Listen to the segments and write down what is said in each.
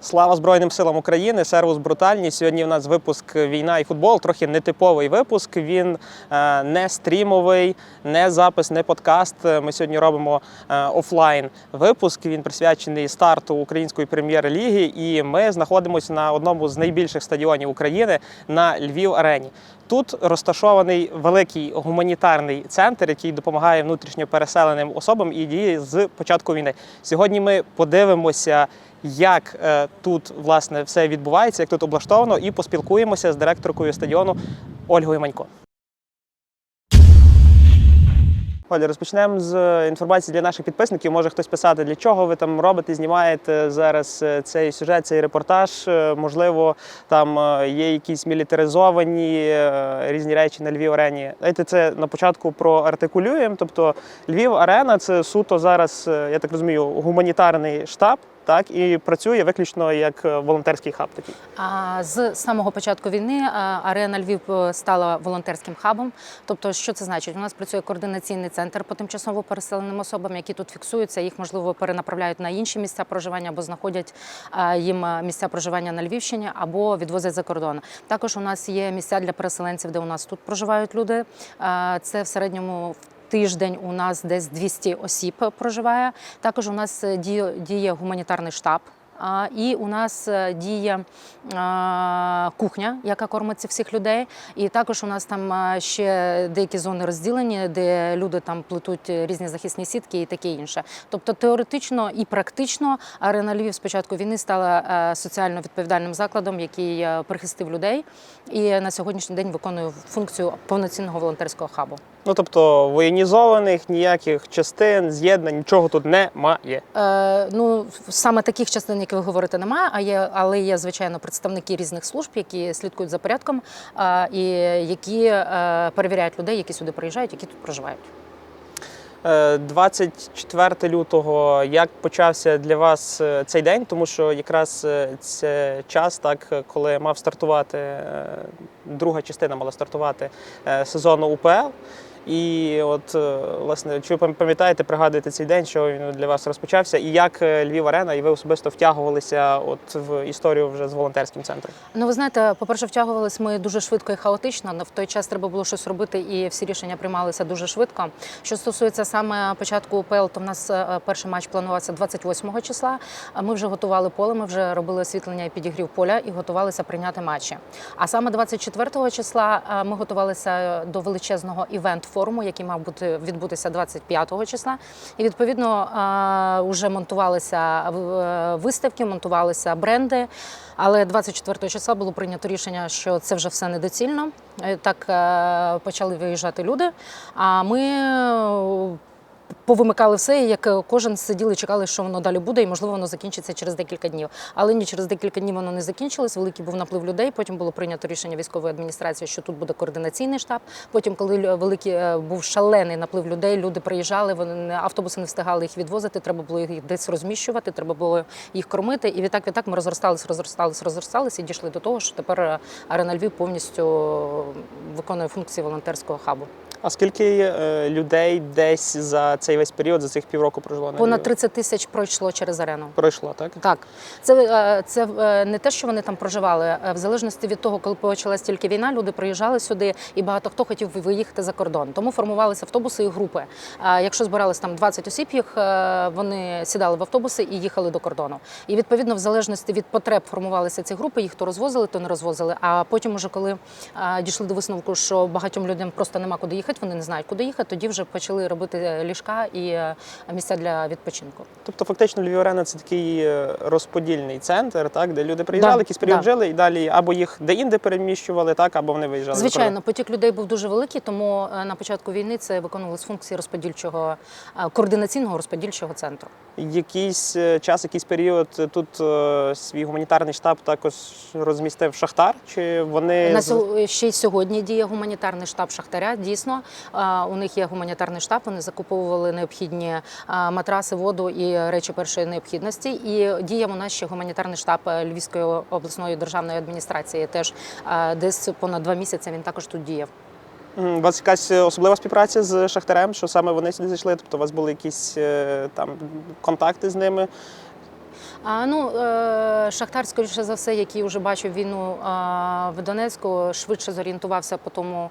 Слава Збройним силам України, сервус брутальність. Сьогодні в нас випуск Війна і футбол. Трохи нетиповий випуск. Він е, не стрімовий, не запис, не подкаст. Ми сьогодні робимо е, офлайн випуск. Він присвячений старту української прем'єр-ліги. І ми знаходимося на одному з найбільших стадіонів України на Львів Арені. Тут розташований великий гуманітарний центр, який допомагає внутрішньо переселеним особам і діє з початку війни. Сьогодні ми подивимося, як е, тут власне все відбувається, як тут облаштовано, і поспілкуємося з директоркою стадіону Ольгою Манько. Оля, розпочнемо з інформації для наших підписників. Може хтось писати, для чого ви там робите, знімаєте зараз е, цей сюжет, цей репортаж. Е, Можливо, там е, є якісь мілітаризовані е, різні речі на Львів арені. Дайте це на початку проартикулюємо. Тобто Львів арена це суто зараз, е, я так розумію, гуманітарний штаб. Так і працює виключно як е, волонтерський хаб такий. А з самого початку війни а, арена Львів е, стала волонтерським хабом. Тобто, що це значить? У нас працює координаційний центр по тимчасово переселеним особам, які тут фіксуються. Їх можливо перенаправляють на інші місця проживання або знаходять їм е, місця проживання на Львівщині або відвозять за кордон. Також у нас є місця для переселенців, де у нас тут проживають люди. Це в середньому. Тиждень у нас десь 200 осіб проживає. Також у нас е, діє, діє гуманітарний штаб. І у нас е, діє кухня, яка кормить цих всіх людей. І також у нас там ще деякі зони розділені, де люди там плетуть різні захисні сітки і таке інше. Тобто теоретично і практично арена Львів з початку війни стала е, соціально відповідальним закладом, який е, прихистив людей, і на сьогоднішній день виконує функцію повноцінного волонтерського хабу. Ну тобто воєнізованих ніяких частин, з'єднань, нічого тут немає. Е, ну, саме таких частин, які ви говорите, немає, а є, але є, звичайно, представники різних служб, які слідкують за порядком е, і які е, перевіряють людей, які сюди приїжджають, які тут проживають. Е, 24 лютого, як почався для вас е, цей день? Тому що якраз е, це час, так коли мав стартувати е, друга частина мала стартувати е, сезону УПЛ. І от е, власне, чи ви пам'ятаєте, пригадуєте цей день, що він для вас розпочався, і як е, Львів Арена, і ви особисто втягувалися от в історію вже з волонтерським центром? Ну, ви знаєте, по-перше, втягувалися ми дуже швидко і хаотично. В той час треба було щось робити, і всі рішення приймалися дуже швидко. Що стосується саме початку УПЛ, то в нас е, перший матч планувався 28 числа. Ми вже готували поле, ми вже робили освітлення і підігрів поля і готувалися прийняти матчі. А саме 24 числа ми готувалися до величезного івент-форуму, який мав бути відбутися 25 числа. І відповідно вже монтувалися е, виставки, монтувалися бренди. Але 24 числа було прийнято рішення, що це вже все недоцільно. Е, Так е, почали виїжджати люди. А ми повимикали все, і як кожен сиділи, чекали, що воно далі буде, і можливо воно закінчиться через декілька днів. Але ні, через декілька днів воно не закінчилось. Великий був наплив людей. Потім було прийнято рішення військової адміністрації, що тут буде координаційний штаб. Потім, коли великий е, був шалений наплив людей, люди приїжджали, вони автобуси не встигали їх відвозити. Треба було їх десь розміщувати, треба було їх кормити. І відтак, відтак ми розростались, розростались, розростались і дійшли до того, що тепер е, арена Львів повністю виконує функції волонтерського хабу. А скільки е, людей десь за цей весь період, за цих півроку проживало на Понад Львові? 30 тисяч пройшло через арену. пройшло, так? Так, це, е, це е, не те, що вони там проживали. В залежності від того, коли почалась тільки війна, люди приїжджали сюди, і багато хто хотів виїхати за кордон. Тому формувалися автобуси і групи. Якщо збиралися там 20 осіб, їх вони сідали в автобуси і їхали до кордону. І відповідно, в залежності від потреб формувалися ці групи. Їх то розвозили, то не розвозили. А потім, уже коли дійшли до висновку, що багатьом людям просто нема куди їхати, вони не знають, куди їхати. Тоді вже почали робити е, ліжка і е, місця для відпочинку. Тобто, фактично, Львів Арена це такий е, розподільний центр, так, де люди приїжджали, Да, якийсь період да. жили, і далі або їх де-інде переміщували, так, або вони виїжджали. Звичайно, потік людей був дуже великий, тому на початку війни це виконувалися функції розподільчого координаційного розподільчого центру. Якийсь час, якийсь період тут свій гуманітарний штаб також розмістив Шахтар, чи вони На ще й сьогодні діє гуманітарний штаб Шахтаря. Дійсно, У них є гуманітарний штаб. Вони закуповували необхідні матраси, воду і речі першої необхідності. І діє у нас ще гуманітарний штаб е, Львівської обласної державної адміністрації. Теж десь понад два місяці він також тут діяв. У вас якась особлива співпраця з Шахтарем, що саме вони сюди зайшли? Тобто у вас були якісь е, там контакти з ними? А ну е, Шахтар, скоріше за все, який вже бачив війну в Донецьку, швидше зорієнтувався по тому.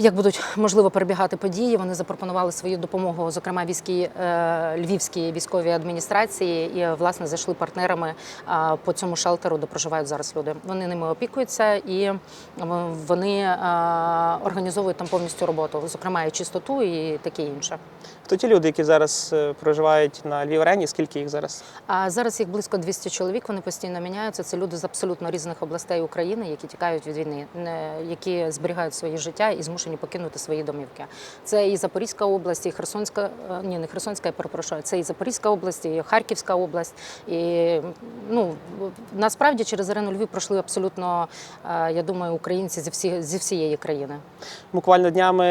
Як будуть можливо перебігати події, вони запропонували свою допомогу, зокрема війській е, львівській військовій адміністрації, і власне зайшли партнерами е, по цьому шелтеру, де проживають зараз люди. Вони ними опікуються і е, вони е, організовують там повністю роботу, зокрема і чистоту, і таке інше. Хто ті люди, які зараз е, проживають на Львів арені? Скільки їх зараз? А зараз їх близько 200 чоловік. Вони постійно міняються. Це люди з абсолютно різних областей України, які тікають від війни, які зберігають своє життя і змушені покинути свої домівки. Це і Запорізька область, і Херсонська, е, ні, не Херсонська, я перепрошую. Це і Запорізька область, і Харківська область. І ну насправді через арену Львів пройшли абсолютно, е, я думаю, українці зі всі зі всієї країни. Буквально днями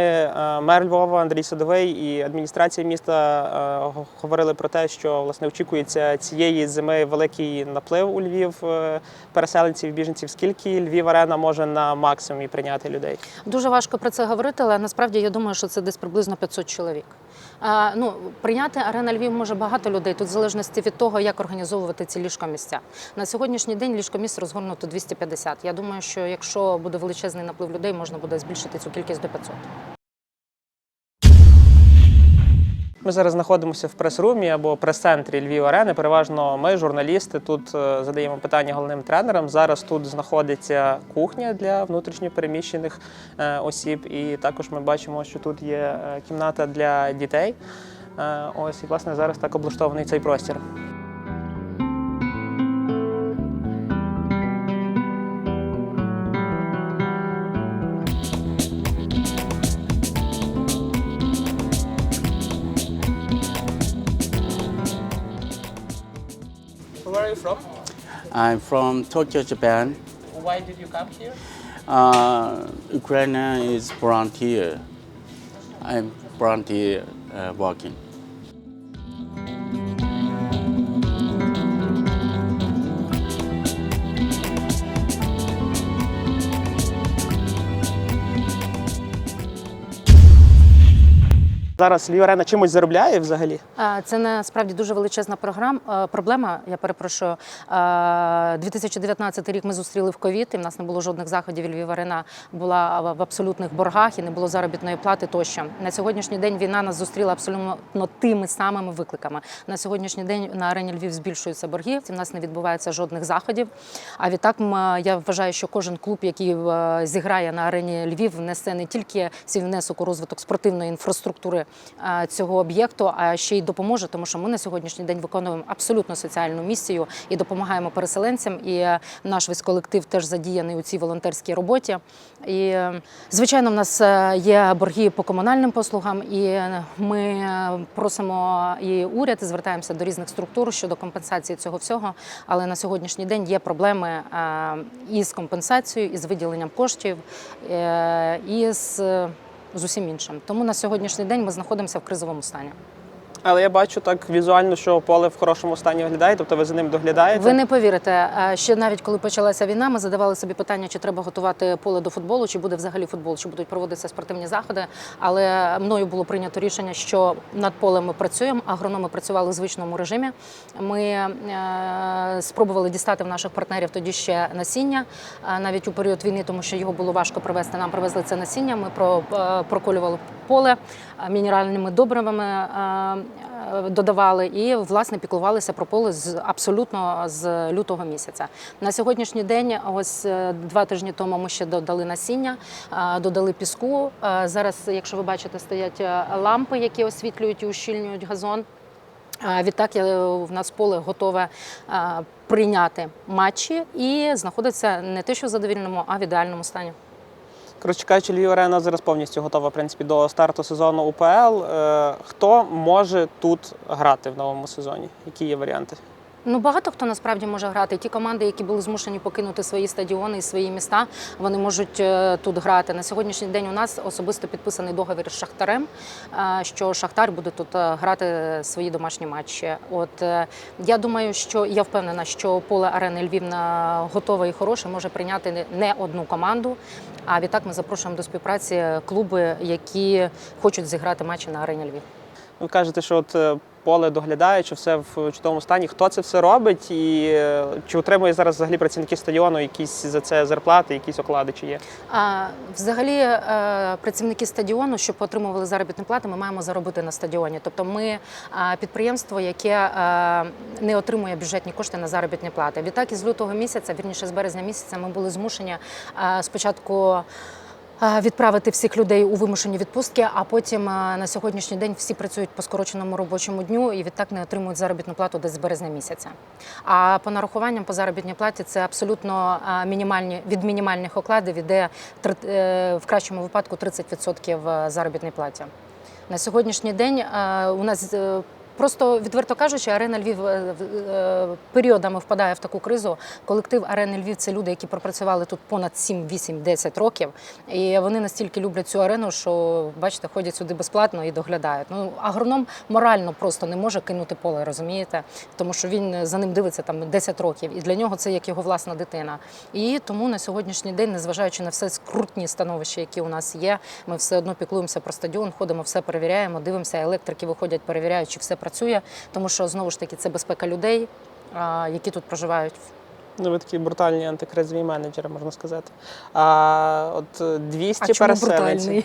мер Львова Андрій Садовий і адміністрація міста е, говорили про те, що власне очікується цієї зими великий наплив у Львів е, переселенців, біженців. Скільки Львів арена може на максимумі прийняти людей? Дуже важко про це говорити, але насправді я думаю, що це десь приблизно 500 чоловік. А, ну, прийняти арена Львів може багато людей. Тут в залежності від того, як організовувати ці ліжкомісця. На сьогоднішній день ліжкомісць розгорнуто 250. Я думаю, що якщо буде величезний наплив людей, можна буде збільшити цю кількість до 500. Ми зараз знаходимося в прес-румі або прес-центрі Львів Арени. Переважно ми, журналісти, тут е, задаємо питання головним тренерам. Зараз тут знаходиться кухня для внутрішньопереміщених е, осіб, і також ми бачимо, що тут є е, кімната для дітей. Ось і власне зараз так облаштований цей простір. Are you from? I'm from Tokyo, Japan. Why did you come here? Uh, Ukraine is here. I'm here uh, working. Зараз Львів Арена чимось заробляє взагалі? Це насправді дуже величезна програм, е, проблема. Я перепрошую. Е, 2019 рік ми зустріли в ковід, і в нас не було жодних заходів. Львів арена була в абсолютних боргах і не було заробітної плати тощо. На сьогоднішній день війна нас зустріла абсолютно тими самими викликами. На сьогоднішній день на арені Львів збільшуються борги. В нас не відбувається жодних заходів. А відтак я вважаю, що кожен клуб, який е, зіграє на арені Львів, внесе не тільки свій внесок у розвиток спортивної інфраструктури е, цього об'єкту, а ще й допоможе, тому що ми на сьогоднішній день виконуємо абсолютно соціальну місію і допомагаємо переселенцям. І е, наш весь колектив теж задіяний у цій волонтерській роботі. І е, звичайно, в нас е, є борги по комунальним послугам, і е, ми е, просимо і уряд, і звертаємося до різних структур щодо компенсації цього всього. Але на сьогоднішній день є проблеми е, із компенсацією, із виділенням коштів, е, і з, з усім іншим. Тому на сьогоднішній день ми знаходимося в кризовому стані. Але я бачу так візуально, що поле в хорошому стані виглядає, тобто ви за ним доглядаєте. Ви не повірите, е, ще навіть коли почалася війна, ми задавали собі питання, чи треба готувати поле до футболу, чи буде взагалі футбол, чи будуть проводитися спортивні заходи. Але мною було прийнято рішення, що над полем ми працюємо. Агрономи працювали в звичному режимі. Ми е, спробували дістати в наших партнерів тоді ще насіння, е, навіть у період війни, тому що його було важко привезти. Нам привезли це насіння. Ми про, е, проколювали поле е, мінеральними добривами. Е, Додавали і власне піклувалися про поле з абсолютно з лютого місяця. На сьогоднішній день, ось е, два тижні тому, ми ще додали насіння, е, додали піску. Зараз, якщо ви бачите, стоять лампи, які освітлюють і ущільнюють газон. Відтак в нас поле готове прийняти матчі і знаходиться не те, що в задовільному, а в ідеальному стані. Коротше кажучи, Львів Арена зараз повністю готова в принципі, до старту сезону УПЛ. Е, Хто може тут грати в новому сезоні? Які є варіанти? Ну багато хто насправді може грати. Ті команди, які були змушені покинути свої стадіони і свої міста, вони можуть е, тут грати. На сьогоднішній день у нас особисто підписаний договір з Шахтарем, е, що Шахтар буде тут грати свої домашні матчі. От я думаю, що я впевнена, що поле арени Львівна готове і хороше може прийняти не одну команду. А відтак ми запрошуємо до співпраці клуби, які хочуть зіграти матчі на арені Львів. Ви кажете, що от е, поле доглядають, чи все в чудовому стані. Хто це все робить, і е, чи отримує зараз взагалі працівники стадіону якісь за це зарплати, якісь оклади, чи є? А, взагалі, е, працівники стадіону, щоб отримували заробітні плати, ми маємо заробити на стадіоні. Тобто, ми підприємство, яке е, не отримує бюджетні кошти на заробітні плати. Відтак, із лютого місяця, вірніше з березня місяця, ми були змушені е, спочатку. Е, Відправити всіх людей у вимушені відпустки, а потім е, на сьогоднішній день всі працюють по скороченому робочому дню і відтак не отримують заробітну плату десь з березня місяця. А по нарахуванням по заробітній платі це абсолютно е, мінімальні від мінімальних окладів іде в кращому випадку 30% заробітної платі. На сьогоднішній день у нас просто відверто кажучи, арена Львів е, е, періодами впадає в таку кризу. Колектив арени Львів це люди, які пропрацювали тут понад 7, 8, 10 років. І вони настільки люблять цю арену, що бачите, ходять сюди безплатно і доглядають. Ну агроном морально просто не може кинути поле, розумієте? Тому що він за ним дивиться там 10 років, і для нього це як його власна дитина. І тому на сьогоднішній день, незважаючи на все скрутні становища, які у нас є, ми все одно піклуємося про стадіон, ходимо, все перевіряємо, дивимося. Електрики виходять, перевіряють, чи все працює, тому що знову ж таки це безпека людей, які тут проживають. Ну, ви такі брутальні антикризові менеджери, можна сказати. А от е, 200 А переселенців.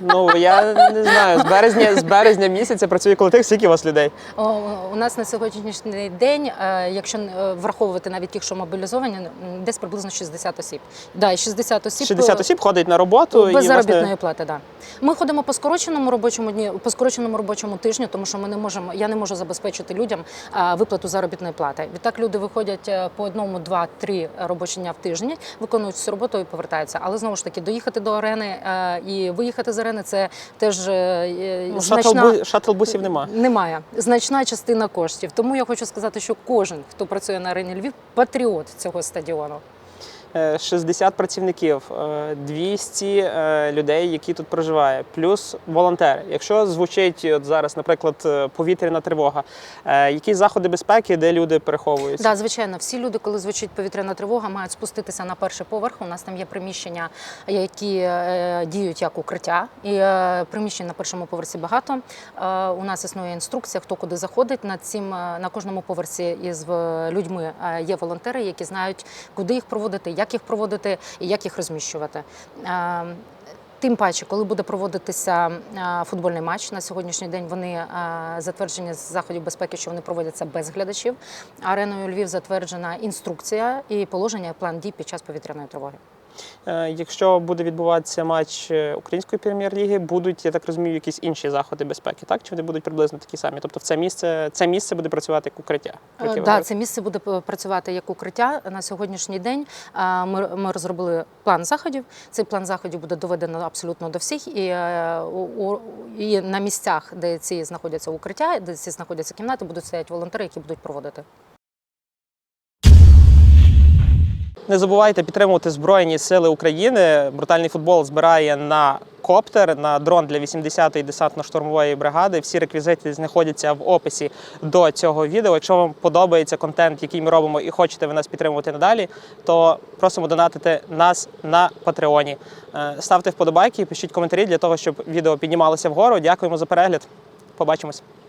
Ну я не знаю. З березня з березня місяця працює колектив. Скільки у вас людей? О, У нас на сьогоднішній день, е, якщо е, враховувати навіть тих, що мобілізовані, десь приблизно 60 осіб. Да, і 60 осіб 60 е, осіб ходить на роботу без і заробітної власне, плати. Да. Ми ходимо по скороченому робочому дні, по скороченому робочому тижню, тому що ми не можемо. Я не можу забезпечити людям е, виплату заробітної плати. Відтак люди виходять е, по одному, два, три робочі дня в тиждень, виконують цю роботу і повертаються. Але знову ж таки, доїхати до арени е, і виїхати з арени це теж е, е, ну, значна... шатл-бу- шатл-бусів нема. Немає значна частина коштів. Тому я хочу сказати, що кожен, хто працює на арені Львів, патріот цього стадіону. Е, 60 працівників, е, 200 е, людей, які тут проживає, плюс волонтери. Якщо звучить от зараз, наприклад, е, повітряна тривога, е, які заходи безпеки, де люди переховуються? Да, звичайно, всі люди, коли звучить повітряна тривога, мають спуститися на перший поверх. У нас там є приміщення, які е, діють як укриття. І е, приміщень на першому поверсі багато. Е, у нас існує інструкція, хто куди заходить. Над цим е, на кожному поверсі із е, людьми е, є волонтери, які знають, куди їх проводити, як їх проводити і як їх розміщувати. Е, Тим паче, коли буде проводитися е, футбольний матч на сьогоднішній день, вони е, затверджені з заходів безпеки, що вони проводяться без глядачів. Ареною Львів затверджена інструкція і положення план дій під час повітряної тривоги. Е, Якщо буде відбуватися матч е, української прем'єр-ліги, будуть, я так розумію, якісь інші заходи безпеки, так? Чи вони будуть приблизно такі самі? Тобто в це місце, це місце буде працювати як укриття? Так, да, це місце буде працювати як укриття на сьогоднішній день. е, Ми, ми розробили план заходів. Цей план заходів буде доведено абсолютно до всіх. І, е, і на місцях, де ці знаходяться укриття, де ці знаходяться кімнати, будуть стояти волонтери, які будуть проводити. Не забувайте підтримувати Збройні Сили України. Брутальний футбол збирає на коптер, на дрон для 80-ї десантно-штурмової бригади. Всі реквізити знаходяться в описі до цього відео. Якщо вам подобається контент, який ми робимо, і хочете ви нас підтримувати надалі, то просимо донатити нас на Патреоні. Е, Ставте вподобайки, пишіть коментарі для того, щоб відео піднімалося вгору. Дякуємо за перегляд. Побачимось.